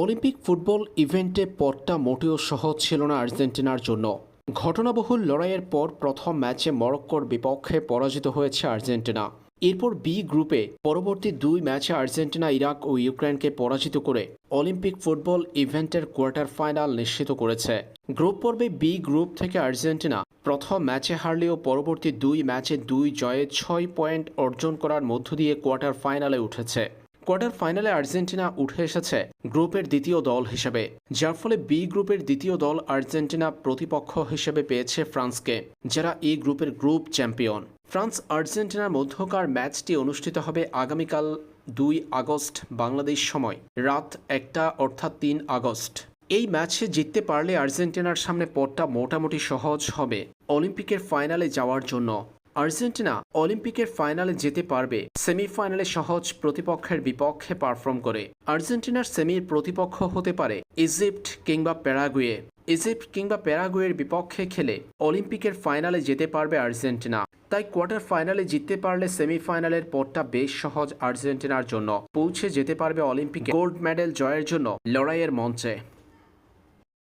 Olympic football ইভেন্টে পথটা মোটেও সহজ ছিল না আর্জেন্টিনার জন্য। ঘটনাবহুল লড়াইয়ের পর প্রথম ম্যাচে মরক্কোর বিপক্ষে পরাজিত হয়েছে আর্জেন্টিনা। এরপর বি গ্রুপে পরবর্তী দুই ম্যাচে আর্জেন্টিনা, ইরাক ও ইউক্রেনকে পরাজিত করে অলিম্পিক ফুটবল ইভেন্টের কোয়ার্টার ফাইনাল নিশ্চিত করেছে। গ্রুপ পর্বে বি গ্রুপ থেকে আর্জেন্টিনা প্রথম ম্যাচে হারলেও পরবর্তী দুই ম্যাচে দুই জয়ে ছয় পয়েন্ট অর্জন করার মধ্য দিয়ে কোয়ার্টার ফাইনালে উঠেছে। কোয়ার্টার ফাইনালে আর্জেন্টিনা উঠে এসেছে গ্রুপের দ্বিতীয় দল হিসেবে, যার ফলে বি গ্রুপের দ্বিতীয় দল আর্জেন্টিনা প্রতিপক্ষ হিসেবে পেয়েছে ফ্রান্সকে, যারা এই গ্রুপের গ্রুপ চ্যাম্পিয়ন। ফ্রান্স আর্জেন্টিনার মধ্যকার ম্যাচটি অনুষ্ঠিত হবে আগামীকাল দুই আগস্ট, বাংলাদেশ সময়, রাত একটা অর্থাৎ তিন আগস্ট। এই ম্যাচে জিততে পারলে আর্জেন্টিনার সামনে পথটা মোটামুটি সহজ হবে অলিম্পিকের ফাইনালে যাওয়ার জন্য। আর্জেন্টিনা অলিম্পিকের ফাইনালে যেতে পারবে। সেমিফাইনালে সহজ প্রতিপক্ষের বিপক্ষে পারফর্ম করে। আর্জেন্টিনার সেমির প্রতিপক্ষ হতে পারে ইজিপ্ট কিংবা প্যারাগুয়ে। ইজিপ্ট কিংবা প্যারাগুয়ের বিপক্ষে খেলে অলিম্পিকের ফাইনালে যেতে পারবে আর্জেন্টিনা। তাই কোয়ার্টার ফাইনালে জিততে পারলে সেমিফাইনালের পথটা বেশ সহজ আর্জেন্টিনার জন্য। পৌঁছে যেতে পারবে অলিম্পিকে গোল্ড মেডেল জয়ের জন্য লড়াইয়ের মঞ্চে।